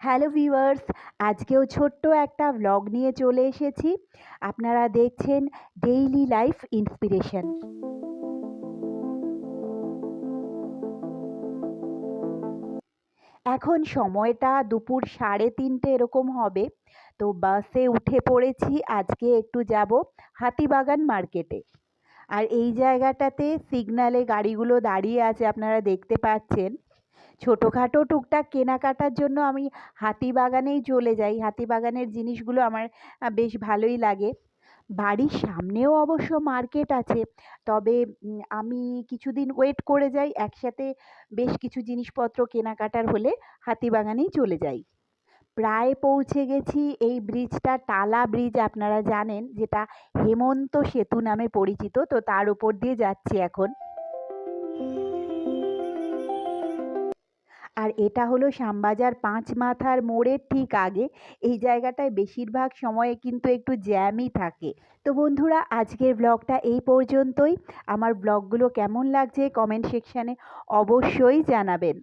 Hello viewers আজকেও ছোট্ট একটা ভ্লগ নিয়ে চলে এসেছি। আপনারা দেখছেন ডেইলি লাইফ ইন্সপিরেশন এখন সময়টা দুপুর সাড়ে তিনটে এরকম হবে। তো বাসে উঠে পড়েছি, আজকে একটু যাব হাতিবাগান মার্কেটে আর এই জায়গাটাতে সিগনালে গাড়িগুলো দাঁড়িয়ে আছে, আপনারা দেখতে পাচ্ছেন। ছোটোখাটো টুকটাক কেনাকাটার জন্য আমি হাতিবাগানেই চলে যাই। হাতিবাগানের জিনিসগুলো আমার বেশ ভালোই লাগে। বাড়ির সামনেও অবশ্য মার্কেট আছে, তবে আমি কিছুদিন ওয়েট করে যাই একসাথে বেশ কিছু জিনিসপত্র কেনাকাটার হলে হাতিবাগানেই চলে যাই। প্রায় পৌঁছে গেছি এই ব্রিজটা টালা ব্রিজ আপনারা জানেন, যেটা হেমন্ত সেতু নামে পরিচিত, তো তার উপর দিয়ে যাচ্ছি এখন। আর এটা হলো শ্যামবাজার পাঁচ মাথার মোড়ের ঠিক আগে। এই জায়গাটায় বেশিরভাগ সময়ে কিন্তু একটু জ্যামই থাকে। তো বন্ধুরা, আজকের ব্লগটা এই পর্যন্তই। আমার ব্লগগুলো কেমন লাগছে কমেন্ট সেকশানে অবশ্যই জানাবেন।